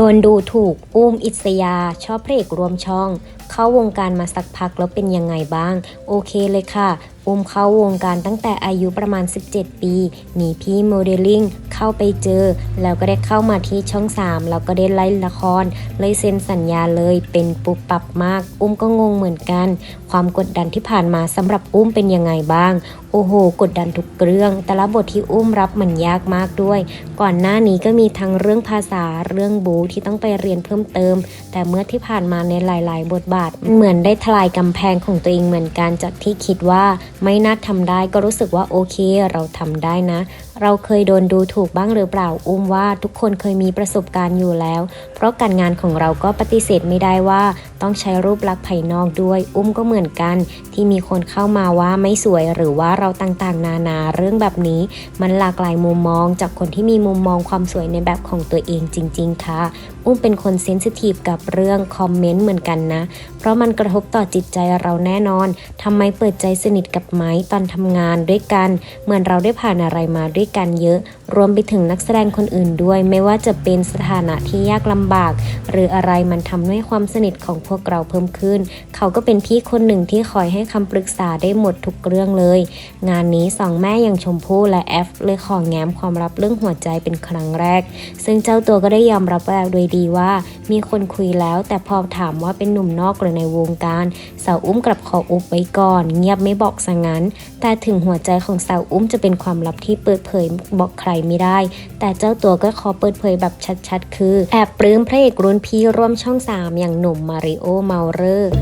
โดนดูถูกอุ้มอิสยา ชอบพระเอกรวมช่อง เข้าวงการมาสักพักแล้วเป็นยังไงบ้าง โอเคเลยค่ะ อุ้มเข้าวงการตั้งแต่อายุประมาณ 17 ปี มีพี่โมเดลลิ่งเข้าไปเจอ แล้วก็ได้เข้ามาที่ช่อง 3 แล้วก็ได้ไล่ละคร เลยเซ็นสัญญาเลยเป็นปุบปับมาก อุ้มก็งงเหมือนกัน ความกดดันที่ผ่านมาสำหรับอุ้มเป็นยังไงบ้าง โอ้โห กดดันทุกเรื่อง แต่ละบทที่อุ้มรับมันยากมากด้วย ก่อนหน้านี้ก็มีทั้งเรื่องภาษาเรื่องบูที่ต้องไปเรียนเพิ่มเติม แต่เมื่อที่ผ่านมาในหลาย ๆ บทบาท เหมือนได้ทลายกำแพงของตัวเองเหมือนกันจากที่คิดว่าไม่น่าทำได้ก็รู้สึกว่าโอเค เราทำได้นะ เราเคยโดนดูถูกบ้างหรือเปล่าอุ้มว่าทุกคนเคยมีประสบการณ์อยู่แล้ว เพราะการงานของเราก็ปฏิเสธไม่ได้ว่า ต้องใช้รูปลักษณ์ภายนอกด้วย อุ้มก็เหมือนกัน ที่มีคนเข้ามาว่าไม่สวยหรือว่าเราต่างๆ นานาเรื่องแบบนี้ มันหลากหลายมุมมองจากคนที่มีมุมมองความสวยในแบบของตัวเองจริง ๆ ค่ะ อุ้มเป็นคนเซนซิทีฟกับเรื่องคอมเมนต์เหมือนกันนะ เพราะมันกระทบต่อจิตใจเราแน่นอนทำไมเปิดใจสนิทกับไม้ตอนทำงานด้วยกัน เหมือนเราได้ผ่านอะไรมาด้วยกันเยอะ รวมไปถึงนักแสดงคนอื่นด้วย ไม่ว่าจะเป็นสถานะที่ยากลำบาก หรืออะไรมันทำให้ความสนิทของพวกเราเพิ่มขึ้น เขาก็เป็นพี่คนหนึ่งที่คอยให้คำปรึกษาได้หมดทุกเรื่องเลย งานนี้สองแม่อย่างชมพู่และแอฟเลยขอแง้มความลับเรื่องหัวใจเป็นครั้งแรก ซึ่งเจ้าตัวก็ได้ยอมรับแล้วโดยดีว่า มีคนคุยแล้ว แต่พอถามว่าเป็นหนุ่มนอกหรือในวงการ สาวอุ้มกลับขออุบไว้ก่อน เงียบไม่บอกซะงั้น แต่ถึงหัวใจของสาวอุ้มจะเป็นความลับที่เปิดเผยบอกใครไม่ได้ แต่เจ้าตัวก็ขอเปิดเผยแบบชัดๆ คือ แอบปลื้มพระเอกรุ่นพี่ร่วมช่อง 3 อย่างหนุ่มมาริโอเมาเรอร์